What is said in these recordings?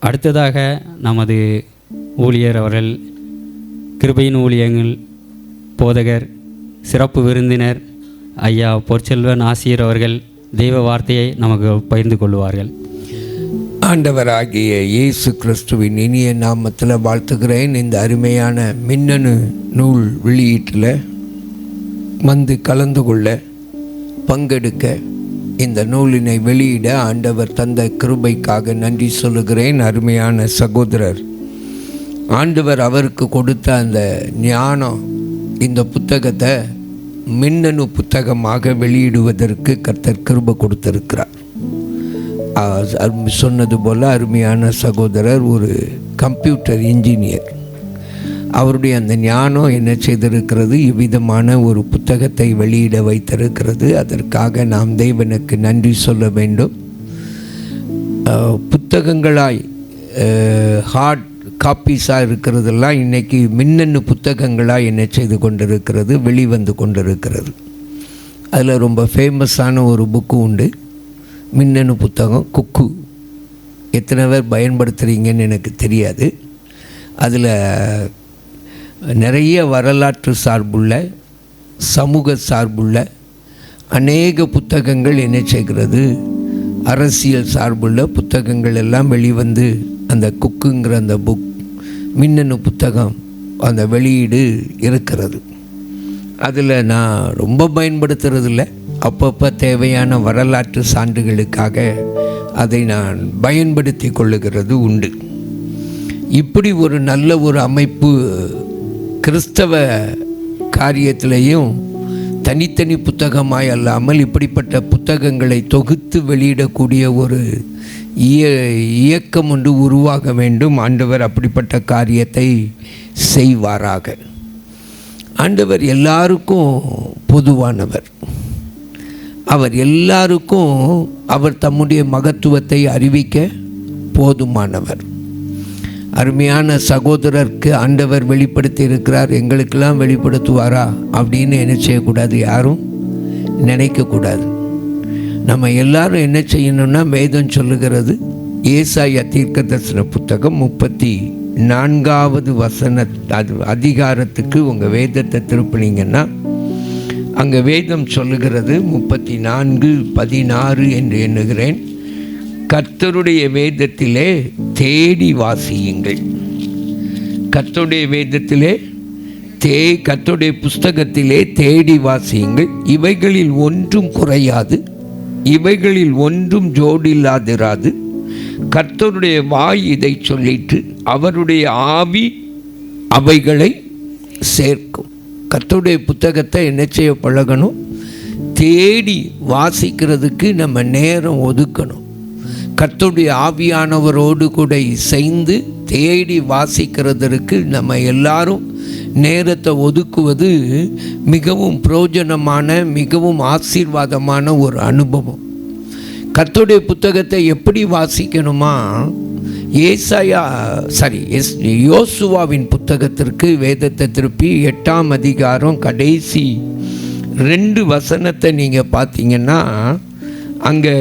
அடுத்ததாக நமது ஊழியர் அவர்கள் கிருபையின் ஊழியங்கள் போதகர் சிறப்பு விருந்தினர் ஐயா பொற்செல்வன் ஆசிரியர் அவர்கள் தெய்வ வார்த்தையை நமக்கு பகிர்ந்து கொள்வார்கள். ஆண்டவராகிய இயேசு கிறிஸ்துவின் இனிய நாமத்தில் வாழ்த்துகிறேன். இந்த அருமையான மின்னணு நூல் வெளியீட்டில் வந்து கலந்து கொள்ள பங்கெடுக்க இந்த நூலினை வெளியிட ஆண்டவர் தந்த கிருபைக்காக நன்றி சொல்லுகிறேன் அருமையான சகோதரர். ஆண்டவர் அவருக்கு கொடுத்த அந்த ஞானம் இந்த புத்தகத்தை மின்னணு புத்தகமாக வெளியிடுவதற்கு கர்த்தர் கிருபை கொடுத்திருக்கிறார். சொன்னது போல் அருமையான சகோதரர் ஒரு கம்ப்யூட்டர் இன்ஜினியர். அவருடைய அந்த ஞானம் என்ன செய்திருக்கிறது? இவ்விதமான ஒரு புத்தகத்தை வெளியிட வைத்திருக்கிறது. அதற்காக நாம் தேவனுக்கு நன்றி சொல்ல வேண்டும். புத்தகங்களாய் ஹார்ட் காப்பீஸாக இருக்கிறதெல்லாம் இன்றைக்கி மின்னணு புத்தகங்களாக என்ன செய்து கொண்டிருக்கிறது வெளிவந்து கொண்டிருக்கிறது. அதில் ரொம்ப ஃபேமஸான ஒரு புக்கு உண்டு. மின்னணு புத்தகம் குக்கு. எத்தனை பேர் பயன்படுத்துகிறீங்கன்னு எனக்கு தெரியாது. அதில் நிறைய வரலாற்று சார்புள்ள சமூக சார்புள்ள அநேக புத்தகங்கள் என்ன செய்கிறது? அரசியல் சார்புள்ள புத்தகங்கள் எல்லாம் வெளிவந்து அந்த குக்குங்கிற அந்த புக் மின்னணு புத்தகம் அந்த வெளியீடு இருக்கிறது. அதில் நான் ரொம்ப பயன்படுத்துறதில்ல. அப்பப்போ தேவையான வரலாற்று சான்றுகளுக்காக அதை நான் பயன்படுத்தி கொள்ளுகிறது உண்டு. இப்படி ஒரு நல்ல ஒரு அமைப்பு கிறிஸ்தவ காரியத்திலையும் தனித்தனி புத்தகமாய் அல்லாமல் இப்படிப்பட்ட புத்தகங்களை தொகுத்து வெளியிடக்கூடிய ஒரு இய இயக்கம் ஒன்று உருவாக வேண்டும். ஆண்டவர் அப்படிப்பட்ட காரியத்தை செய்வாராக. ஆண்டவர் எல்லாருக்கும் பொதுவானவர். அவர் எல்லாருக்கும் அவர் தம்முடைய மகத்துவத்தை அறிவிக்க போதுமானவர். அருமையான சகோதரருக்கு ஆண்டவர் வெளிப்படுத்தி இருக்கிறார் எங்களுக்கெல்லாம் வெளிப்படுத்துவாரா? அப்படின்னு என்ன செய்யக்கூடாது யாரும்? நினைக்கக்கூடாது. நம்ம எல்லாரும் என்ன செய்யணும்னா வேதம் சொல்லுகிறது. ஏசாய தீர்க்க தரிசன புத்தகம் முப்பத்தி நான்காவது வசன அது அதிகாரத்துக்கு உங்கள் வேதத்தை திருப்பினீங்கன்னா அங்கே வேதம் சொல்லுகிறது முப்பத்தி நான்கு பதினாறு என்று எண்ணுகிறேன். கர்த்தருடைய வேதத்திலே தேடி வாசியுங்கள். கர்த்தருடைய வேதத்திலே தே கர்த்தருடைய புஸ்தகத்திலே தேடி வாசியுங்கள். இவைகளில் ஒன்றும் குறையாது. இவைகளில் ஒன்றும் ஜோடில்லாதிராது. கர்த்தருடைய வாய் இதை சொல்லிட்டு அவருடைய ஆவி அவைகளை சேர்க்கும். கர்த்தருடைய புத்தகத்தை என்ன செய்ய பழகணும்? தேடி வாசிக்கிறதுக்கு நம்ம நேரம் ஒதுக்கணும். கர்த்தருடைய ஆவியானவரோடு கூட இசைந்து தேடி வாசிக்கிறதற்கு நம்ம எல்லாரும் நேரத்தை ஒதுக்குவது மிகவும் பிரயோஜனமான மிகவும் ஆசீர்வாதமான ஒரு அனுபவம். கர்த்தருடைய புத்தகத்தை எப்படி வாசிக்கணுமா? ஏசாயா சாரி எஸ் யோசுவாவின் புத்தகத்திற்கு வேதத்தை திருப்பி எட்டாம் அதிகாரம் கடைசி ரெண்டு வசனத்தை நீங்கள் பார்த்தீங்கன்னா அங்கே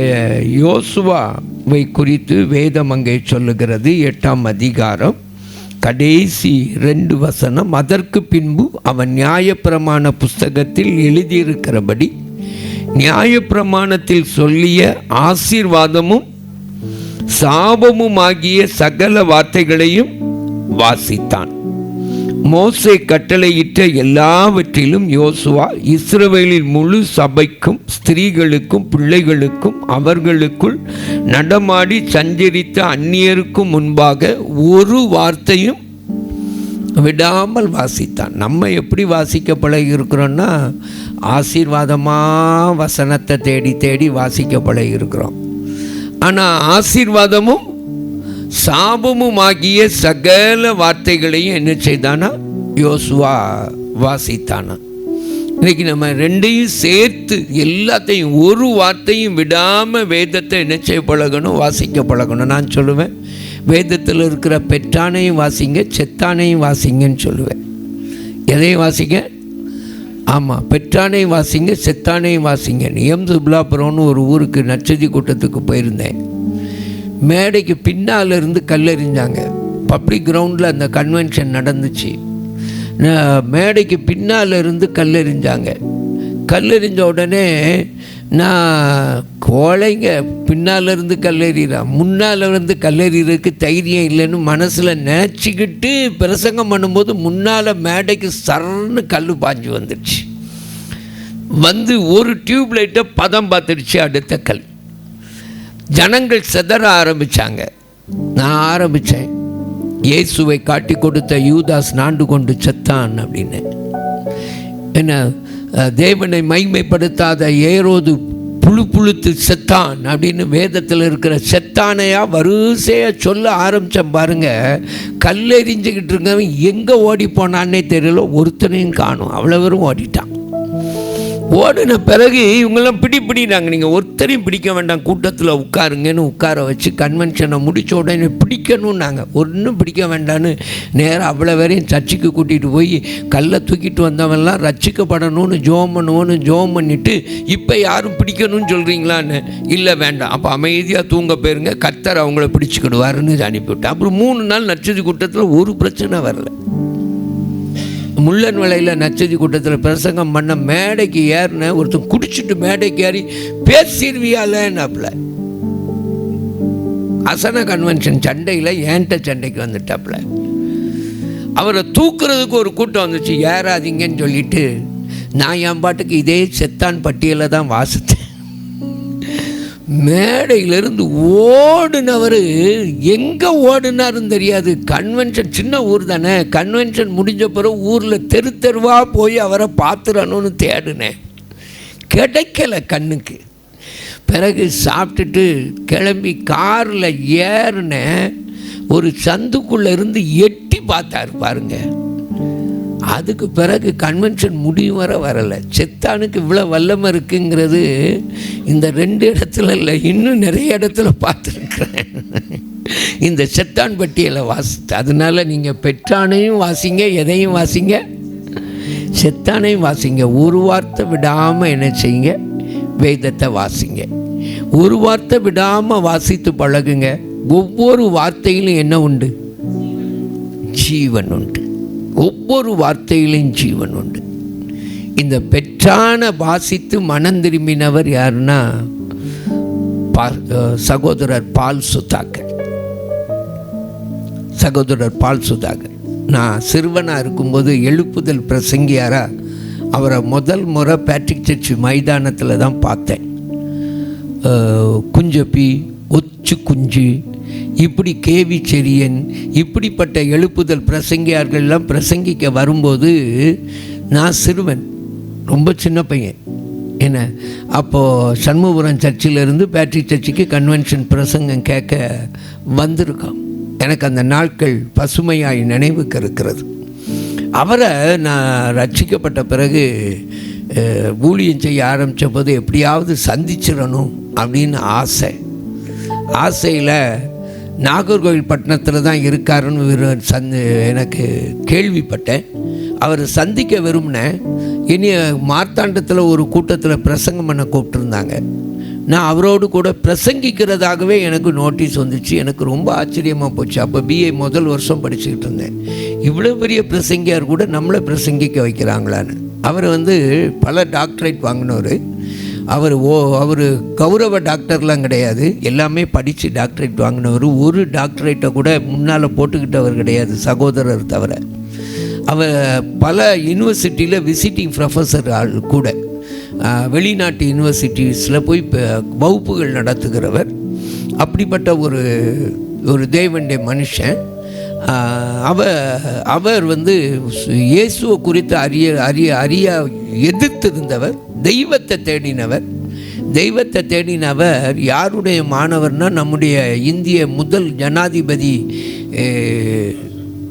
யோசுவா வை குறித்து வேதம் அங்கே சொல்லுகிறது. எட்டாம் அதிகாரம் கடைசி ரெண்டு வசனம். அதற்கு பின்பு அவன் நியாயப்பிரமாண புஸ்தகத்தில் எழுதியிருக்கிறபடி நியாயப்பிரமாணத்தில் சொல்லிய ஆசீர்வாதமும் சாபமுமாகிய சகல வார்த்தைகளையும் வாசித்தான். மோசை கட்டளையிட்ட எல்லாவற்றிலும் யோசுவா இஸ்ரவேலின் முழு சபைக்கும் ஸ்திரீகளுக்கும் பிள்ளைகளுக்கும் அவர்களுக்குள் நடமாடி சஞ்சரித்த அந்நியருக்கும் முன்பாக ஒரு வார்த்தையும் விடாமல் வாசித்தான். நம்ம எப்படி வாசிக்க பழகிருக்கிறோம்னா ஆசீர்வாதமாக வசனத்தை தேடி தேடி வாசிக்க பழகிருக்கிறோம் ஆனால் ஆசீர்வாதமும் சாபமும் ஆகிய சகல வார்த்தைகளையும் என்ன செய்தானா? யோசுவா வாசித்தானா. இன்னைக்கு நம்ம ரெண்டையும் சேர்த்து எல்லாத்தையும் ஒரு வார்த்தையும் விடாமல் வேதத்தை என்ன செய்ய பழகணும்? வாசிக்க பழகணும். நான் சொல்லுவேன். வேதத்தில் இருக்கிற பெற்றானையும் வாசிங்க செத்தானையும் வாசிங்கன்னு சொல்லுவேன். எதையும் வாசிங்க? ஆமாம் பெற்றானையும் வாசிங்க செத்தானையும் வாசிங்க. எம் சுப்லாபுரம்னு ஒரு ஊருக்கு நச்சதி கூட்டத்துக்கு போயிருந்தேன். மேடைக்கு பின்னால் இருந்து கல்லெறிஞ்சாங்க. பப்ளிக் கிரவுண்டில் அந்த கன்வென்ஷன் நடந்துச்சு. மேடைக்கு பின்னால் இருந்து கல்லெறிஞ்சாங்க. கல்லெறிஞ்ச உடனே நான் கோழைங்க பின்னால் இருந்து கல்லெறிகிறான் முன்னால் இருந்து கல்லெறிறதுக்கு தைரியம் இல்லைன்னு மனசில் நினச்சிக்கிட்டு பிரசங்கம் பண்ணும்போது முன்னால் மேடைக்கு சரன்னு கல் பாஞ்சு வந்துடுச்சு. வந்து ஒரு டியூப்லைட்டை பதம் பார்த்துடுச்சு அடுத்த கல். ஜனங்கள் சிதற ஆரம்பித்தாங்க நான் ஆரம்பித்தேன் இயேசுவை காட்டி கொடுத்த யூதாஸ் நாண்டு கொண்டு செத்தான் அப்படின்னு. என்ன தேவனை மைமைப்படுத்தாத ஏரோது புழு புழுத்து செத்தான் அப்படின்னு வேதத்தில் இருக்கிற செத்தானையா வரிசையாக சொல்ல ஆரம்பித்தேன் பாருங்க. கல்லெறிஞ்சிக்கிட்டு இருக்கவன் எங்கே ஓடி போனான்னே தெரியல ஒருத்தனையும் காணும். அவ்வளோ பேரும் ஓடிட்டான். ஓடின பிறகு இவங்கெல்லாம் பிடி பிடினாங்க நீங்கள் ஒருத்தரையும் பிடிக்க வேண்டாம். கூட்டத்தில் உட்காருங்கன்னு உட்கார வச்சு கன்வென்ஷனை முடிச்ச உடனே பிடிக்கணும்னாங்க. ஒன்றும் பிடிக்க வேண்டான்னு நேராக அவ்வளோ வரையும் சர்ச்சுக்கு கூட்டிகிட்டு போய் கல்லை தூக்கிட்டு வந்தவன்லாம் ரட்சிக்கப்படணும்னு ஜோம் பண்ணுவோன்னு ஜோம் பண்ணிட்டு இப்போ யாரும் பிடிக்கணும்னு சொல்கிறீங்களான்னு இல்லை வேண்டாம். அப்போ அமைதியாக தூங்க போயிருங்க. கத்தர் அவங்கள பிடிச்சிக்கிடுவாருன்னு அனுப்பிவிட்டேன் அப்புறம் மூணு நாள் நச்சது கூட்டத்தில் ஒரு பிரச்சனை வரல. முள்ளன் வலையில் நச்சதி கூட்டத்தில் பிரசங்கம் பண்ண மேடைக்கு ஏறின ஒருத்தன் குடிச்சிட்டு மேடைக்கு ஏறி பேசிடுவியாலன்னாப்புல அசன கன்வென்ஷன் சண்டையில் ஏன்ட்ட சண்டைக்கு வந்துட்டாப்புல அவரை தூக்குறதுக்கு ஒரு கூட்டம் வந்துச்சு ஏறாதீங்கன்னு சொல்லிட்டு நான் என் பாட்டுக்கு இதே செத்தான் பட்டியலில் தான் வாசித்தேன். மேடையிலிருந்து ஓடுனவர் எங்கே ஓடுனாருன்னு தெரியாது. கன்வென்ஷன் சின்ன ஊர் தானே. கன்வென்ஷன் முடிஞ்ச பிறகு ஊரில் தெரு தெருவாக போய் அவரை பார்த்துடணும்னு தேடினேன். கிடைக்கல கண்ணுக்கு. பிறகு சாப்பிட்டுட்டு கிளம்பி காரில் ஏறினேன். ஒரு சந்துக்குள்ளே இருந்து எட்டி பார்த்தாரு பாருங்கள் அதுக்கு பிறகு கன்வென்ஷன் முடிவு வர வரலை. செத்தானுக்கு இவ்வளோ வல்லமை இருக்குங்கிறது இந்த ரெண்டு இடத்துல இல்லை இன்னும் நிறைய இடத்துல பார்த்துருக்குறேன். இந்த செத்தான் பட்டியலை வாசித்து அதனால நீங்கள் பெற்றானையும் வாசிங்க எதையும் வாசிங்க செத்தானையும் வாசிங்க. ஒரு வார்த்தை விடாமல் என்ன செய்யுங்க? வேதத்தை வாசிங்க. ஒரு வார்த்தை விடாமல் வாசித்து பழகுங்க. ஒவ்வொரு வார்த்தையிலும் என்ன உண்டு? ஜீவன் உண்டு. ஒவ்வொரு வார்த்தையிலும் ஜீவன் உண்டு. இந்த பெற்றான வாசித்து மனம் திரும்பினவர் யாருன்னா பா- சகோதரர் பால் சுதாகர். சகோதரர் பால் சுதாகர். நான் சிறுவனாக இருக்கும்போது எழுப்புதல் பிரசங்கியாரா அவரை முதல் முறை பேட்ரிக் சர்ச் மைதானத்தில் தான் பார்த்தேன். குஞ்சப்பி ஒச்சு குஞ்சு இப்படி கேவி செரியன் இப்படிப்பட்ட எழுப்புதல் பிரசங்கியார்கள்லாம் பிரசங்கிக்க வரும்போது நான் சிறுவன் ரொம்ப சின்ன பையன். என்ன? அப்போது சண்முகபுரம் சர்ச்சிலிருந்து பேட்ரி சர்ச்சுக்கு கன்வென்ஷன் பிரசங்கம் கேட்க வந்திருக்கான். எனக்கு அந்த நாட்கள் பசுமையாய் நினைவுக்கு இருக்கிறது. அவரை நான் ரட்சிக்கப்பட்ட பிறகு ஊழியம் செய்ய ஆரம்பித்த போது எப்படியாவது சந்திச்சிடணும் அப்படின்னு ஆசை. ஆசையில் நாகர்கோவில் பட்டணத்தில் தான் இருக்காருன்னு விரு- எனக்கு கேள்விப்பட்டேன். அவர் சந்திக்க விரும்பினேன். இனி மார்த்தாண்டத்தில் ஒரு கூட்டத்தில் பிரசங்கம் பண்ண கூப்பிட்டுருந்தாங்க. நான் அவரோடு கூட பிரசங்கிக்கிறதாகவே எனக்கு நோட்டீஸ் வந்துச்சு. எனக்கு ரொம்ப ஆச்சரியமாக போச்சு. அப்போ பிஏ முதல் வருஷம் படிச்சுக்கிட்டு இருந்தேன். இவ்வளோ பெரிய பிரசங்கியார் கூட நம்மளை பிரசங்கிக்க வைக்கிறாங்களான்னு. அவர் வந்து பல டாக்டரேட் வாங்கினவர். அவர் ஓ அவர் கௌரவ டாக்டர்லாம் கிடையாது. எல்லாமே படித்து டாக்டரேட் வாங்கினவர். ஒரு டாக்டரேட்டை கூட முன்னால் போட்டுக்கிட்டவர் கிடையாது சகோதரர் தவிர. அவர் பல யூனிவர்சிட்டியில் விசிட்டிங் ப்ரொஃபஸர் ஆள் கூட. வெளிநாட்டு யூனிவர்சிட்டிஸில் போய் வகுப்புகள் நடத்துகிறவர். அப்படிப்பட்ட ஒரு ஒரு தேவண்டிய மனுஷன். அவர் அவர் வந்து இயேசுவை குறித்து அறிய அறிய அறிய எதிர்த்திருந்தவர் தெய்வத்தை தேடினவர். தெய்வத்தை தேடினவர் யாருடைய மாணவர்னா நம்முடைய இந்திய முதல் ஜனாதிபதி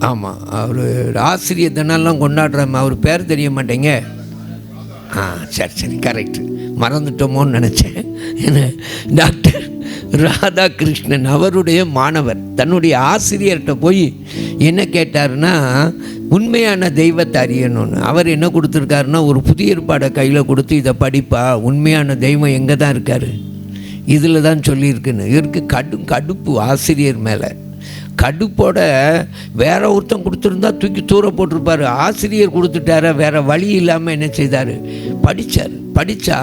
ஆமாம் அவர் ஆசிரியர் தினம்லாம் கொண்டாடுற அவர் பேர் தெரிய மாட்டேங்க. ஆ சரி சரி கரெக்ட் மறந்துட்டோமோன்னு நினச்சேன். என்ன டாக்டர் ராதாகிருஷ்ணன் அவருடைய மாணவர் தன்னுடைய ஆசிரியர்கிட்ட போய் என்ன கேட்டாருன்னா உண்மையான தெய்வத்தை அறியணும்னு. அவர் என்ன கொடுத்துருக்காருன்னா ஒரு புதிய ஏற்பாடை கையில் கொடுத்து இதை படிப்பா உண்மையான தெய்வம் எங்கே தான் இருக்கார்? இதில் தான் சொல்லியிருக்குன்னு. இவருக்கு கடும் கடுப்பு ஆசிரியர் மேலே. கடுப்போட வேற ஒருத்தன் கொடுத்துருந்தா தூக்கி தூர போட்டிருப்பாரு. ஆசிரியர் கொடுத்துட்டார வேற வழி இல்லாமல் என்ன செய்தார்? படித்தார் படித்தா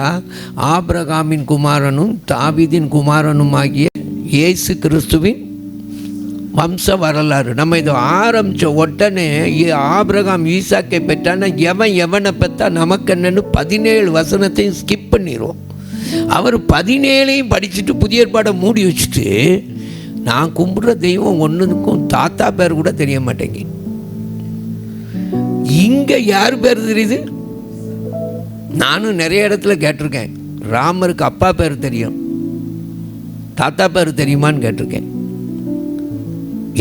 ஆபிரகாமின் குமாரனும் தாவிதின் குமாரனும் ஆகிய இயேசு கிறிஸ்துவின் வம்ச வரலாறு. நம்ம இதை ஆரம்பித்த உடனே ஆபிரகாம் ஈசாக்கை பெற்றான்னா எவன் எவனை பெற்றா நமக்கு என்னன்னு பதினேழு வசனத்தையும் ஸ்கிப் பண்ணிடுவோம் அவர் பதினேழையும் படிச்சுட்டு புதிய ஏற்பாடை மூடி வச்சுட்டு நான் கும்பிட்ற தெய்வம் ஒன்றுக்கும் தாத்தா பேர் கூட தெரிய மாட்டேங்க. இங்கே யார் பேர் தெரியுது? நானும் நிறைய இடத்துல கேட்டிருக்கேன். ராமருக்கு அப்பா பேர் தெரியும். தாத்தா பேர் தெரியுமான்னு கேட்டிருக்கேன்.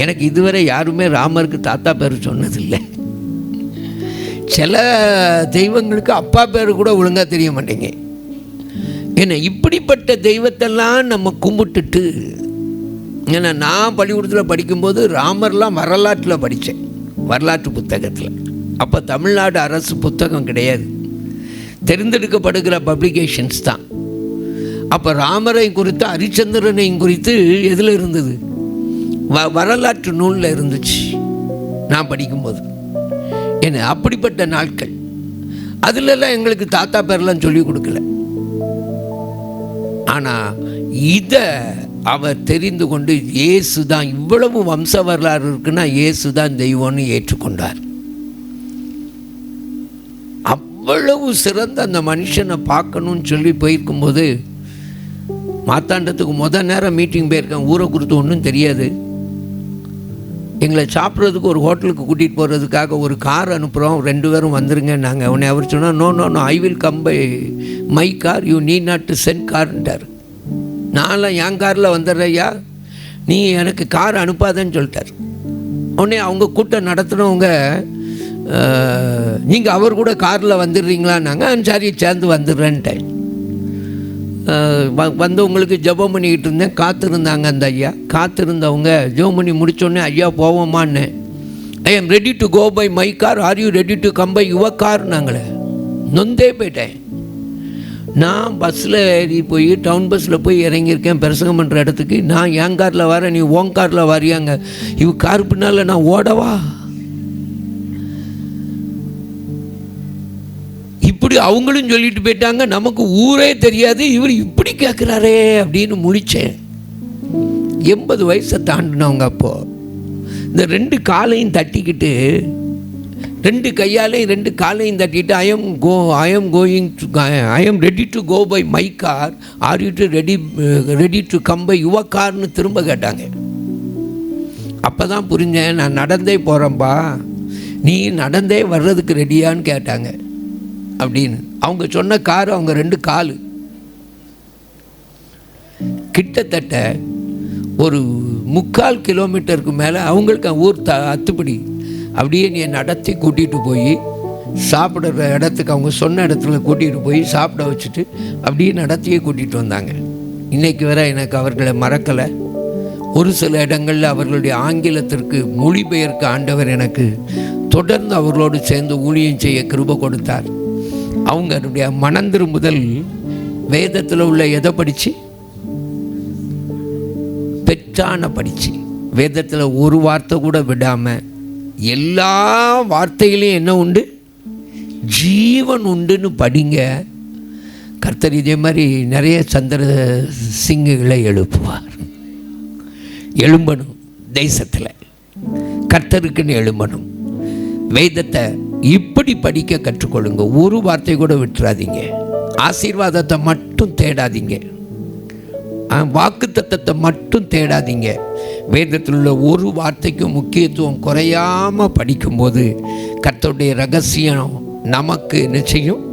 எனக்கு இதுவரை யாருமே ராமருக்கு தாத்தா பேர் சொன்னதில்லை. சில தெய்வங்களுக்கு அப்பா பேர் கூட ஒழுங்காக தெரிய மாட்டேங்க. ஏன்னா இப்படிப்பட்ட தெய்வத்தெல்லாம் நம்ம கும்பிட்டுட்டு ஏன்னா நான் பள்ளிக்கூடத்தில் படிக்கும்போது ராமர்லாம் வரலாற்றில் படித்தேன். வரலாற்று புத்தகத்தில். அப்போ தமிழ்நாடு அரசு புத்தகம் கிடையாது. தெரிந்தெடுக்கப்படுகிற பப்ளிகேஷன்ஸ் தான். அப்போ ராமரை குறித்து ஹரிச்சந்திரனையும் குறித்து எதில் இருந்தது? வ வரலாற்று நூலில் இருந்துச்சு நான் படிக்கும்போது. என்ன அப்படிப்பட்ட நாட்கள். அதுலலாம் எங்களுக்கு தாத்தா பேர்லாம் சொல்லி கொடுக்கல. ஆனால் இதை அவர் தெரிந்து கொண்டு இயேசு தான் இவ்வளவு வம்ச வரலாறு இருக்குன்னா இயேசு தான் தெய்வம்னு ஏற்றுக்கொண்டார். அவ்வளவு சிறந்த அந்த மனுஷனை பார்க்கணும்னு சொல்லி போயிருக்கும்போது மாத்தாண்டத்துக்கு முத நேரம் மீட்டிங் போயிருக்கேன் ஊரை குறித்து ஒன்றும் தெரியாது. எங்களை சாப்பிட்றதுக்கு ஒரு ஹோட்டலுக்கு கூட்டிகிட்டு போகிறதுக்காக ஒரு கார் அனுப்புகிறோம் ரெண்டு பேரும் வந்துருங்க நாங்கள் உன்னை அவர் சொன்னால் no no no I will come by my car you நீ நாட் டு சென்ட் கார்ன்றார் நான்லாம் என் காரில் வந்துடுறையா நீ எனக்கு கார் அனுப்பாதேன்னு சொல்லிட்டார். உடனே அவங்க கூட்டம் நடத்துனவங்க நீங்கள் அவர் கூட காரில் வந்துடுறீங்களான்னாங்க. சரி சேர்ந்து வந்துடுறேன்ட்டேன் வந்து உங்களுக்கு ஜபம் ஜெபம் பண்ணிக்கிட்டு இருந்தேன். காத்திருந்தாங்க அந்த ஐயா. காத்திருந்தவங்க ஜெபம் பண்ணி முடித்தோடனே ஐயா போவோமான்னு. I am ready to go by my car. Are you ready to come by your கார்னாங்களே. நொந்தே போயிட்டேன். நான் பஸ்ஸில் ஏறி போய் டவுன் பஸ்ஸில் போய் இறங்கியிருக்கேன் பிரசங்கம் பண்ணுற இடத்துக்கு. நான் என் காரில் வரேன் நீ ஓன் காரில் வரியாங்க. இவ கார் பின்னால் நான் ஓடவா? இப்படி அவங்களும் சொல்லிட்டு போயிட்டாங்க. நமக்கு ஊரே தெரியாது இவர் இப்படி கேட்குறாரே அப்படின்னு முடித்தேன் எண்பது வயசை தாண்டினவங்க அப்போது இந்த ரெண்டு காலையும் தட்டிக்கிட்டு ரெண்டு கையாலையும் ரெண்டு காலையும் தட்டிட்டு I am go I am going to I am ready to go by my car are you to ready ready to come by your கார்னு திரும்ப கேட்டாங்க. அப்போ தான் புரிஞ்சேன் நான் நடந்தே போகிறேன்பா நீ நடந்தே வர்றதுக்கு ரெடியான்னு கேட்டாங்க. அப்படின்னு. அவங்க சொன்ன கார் அவங்க ரெண்டு கால். கிட்டத்தட்ட ஒரு முக்கால் கிலோமீட்டருக்கு மேலே அவங்களுக்கு ஊர் த அத்துப்படி. அப்படியே நீ நடத்தி கூட்டிகிட்டு போய் சாப்பிடுற இடத்துக்கு அவங்க சொன்ன இடத்துல கூட்டிகிட்டு போய் சாப்பிட வச்சுட்டு அப்படியே நடத்தியே கூட்டிகிட்டு வந்தாங்க. இன்றைக்கு வர எனக்கு அவர்களை மறக்கலை. ஒரு சில இடங்களில் அவர்களுடைய ஆங்கிலத்திற்கு மொழிபெயர்க்க ஆண்டவர் எனக்கு தொடர்ந்து அவர்களோடு சேர்ந்து ஊழியம் செய்ய கிருபை கொடுத்தார். அவங்களுடைய மனந்திரும்புதல் வேதத்தில் உள்ள எதை படித்து பெற்றான படித்து வேதத்தில் ஒரு வார்த்தை கூட விடாமல் எல்லா வார்த்தையிலையும் என்ன உண்டு? ஜீவன் உண்டுன்னு படிங்க. கர்த்தர் இதே மாதிரி நிறைய சந்திர சிங்குகளை எழுப்புவார். எழும்பணும் தேசத்தில். கர்த்தருக்குன்னு எழும்பணும். வேதத்தை இப்படி படிக்க கற்றுக்கொள்ளுங்க. ஒரு வார்த்தை கூட விட்டுறாதீங்க. ஆசீர்வாதத்தை மட்டும் தேடாதீங்க. வாக்கு தத்தத்தை மட்டும் தேடாதீங்க. வேதத்தில் உள்ள ஒரு வார்த்தைக்கும் முக்கியத்துவம் குறையாம படிக்கும்போது கர்த்தருடைய ரகசியம் நமக்கு என்ன செய்யும்?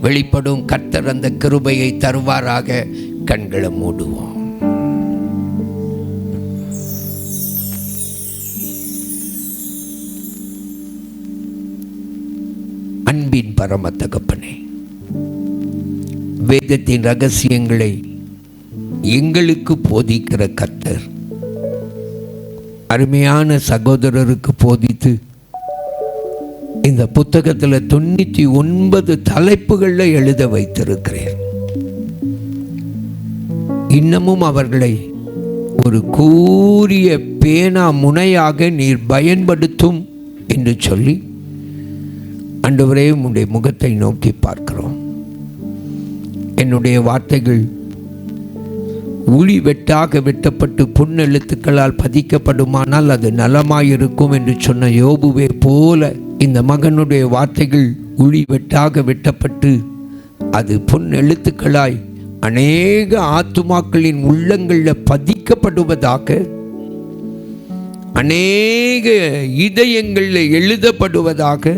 வெளிப்படும் கர்த்தர் அந்த கிருபையை தருவாராக கண்களை மூடுவோம். அன்பின் பரம தகப்பனே வேதத்தின் ரகசியங்களை எங்களுக்கு போதிக்கிற கத்தர். அருமையான சகோதரருக்கு போதித்து இந்த புத்தகத்தில் தொண்ணூற்றி ஒன்பது தலைப்புகளில் எழுத வைத்திருக்கிறேன். இன்னமும் அவர்களை ஒரு கூரிய பேனா முனையாக நீர் பயன்படுத்தும் என்று சொல்லி அன்றுவரையும் உடைய முகத்தை நோக்கி பார்க்கிறோம். என்னுடைய வார்த்தைகள் உளி வெட்டாக வெட்டப்பட்டு புண்ணெழுத்துக்களால் பதிக்கப்படுமானால் அது நலமாயிருக்கும் என்று சொன்ன யோபுவே போல இந்த மகனுடைய வார்த்தைகள் உளி வெட்டாக வெட்டப்பட்டு அது பொன்னெழுத்துக்களாய் அநேக ஆத்துமாக்களின் உள்ளங்களில் பதிக்கப்படுவதாக அநேக இதயங்களில் எழுதப்படுவதாக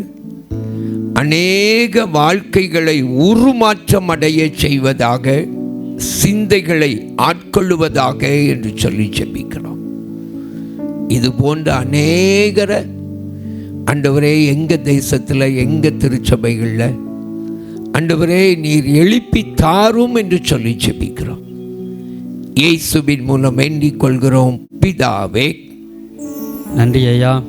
அநேக வாழ்க்கைகளை உருமாற்றம் அடைய செய்வதாக சிந்தைகளை ஆட்கொள்ளுவதாக என்று சொல்லி ஜெபிக்கிறோம். இது போன்ற அநேகரை ஆண்டவரே எங்கள் தேசத்தில் எங்கள் திருச்சபைகளில் ஆண்டவரே நீர் எழுப்பி தாரும் என்று சொல்லி ஜெபிக்கிறோம். இயேசுவின் மூலம் வேண்டிக் கொள்கிறோம். பிதாவே. நன்றி ஐயா.